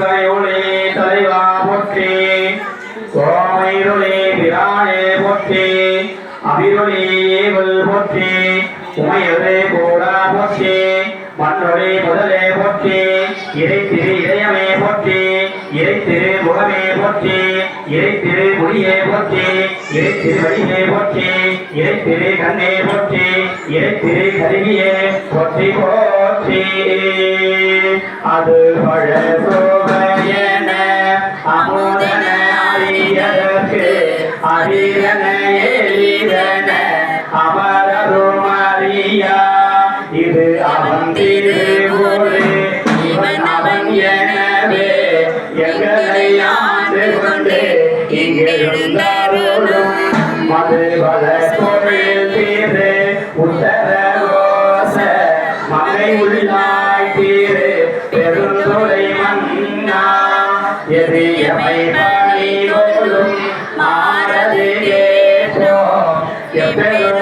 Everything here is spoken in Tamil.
தலையுளே தலைவா போற்றி. கோமைருளே பிரானே போற்றி. அபிருளே ஏவல் போற்றி. உமையுளே கூடா போற்றி. மண்ணுளே முதலே போற்றி. இறைத்திரு இதயமே போற்றி. இறைத்திரு முகமே போற்றி. இறைத்திரு மொழியே போற்றி. இறைத்திரு வழியே போற்றி. இறைத்திரு கண்ணே போற்றி. இறைத்திரு கருவியே போற்றி போற்றி அது பழ சோகையன அமுதன அரியதற்கு அரியன எளிதன அமரரும் அறியா. இது அவன் திருவோடு இவன் அவன் எனவே எங்களை ஆண்டு கொண்டு இங்கிருந்தாரோடும் மது வள எது எமை பணிவோடும் மாறது கேட்டோ எப்பெரும்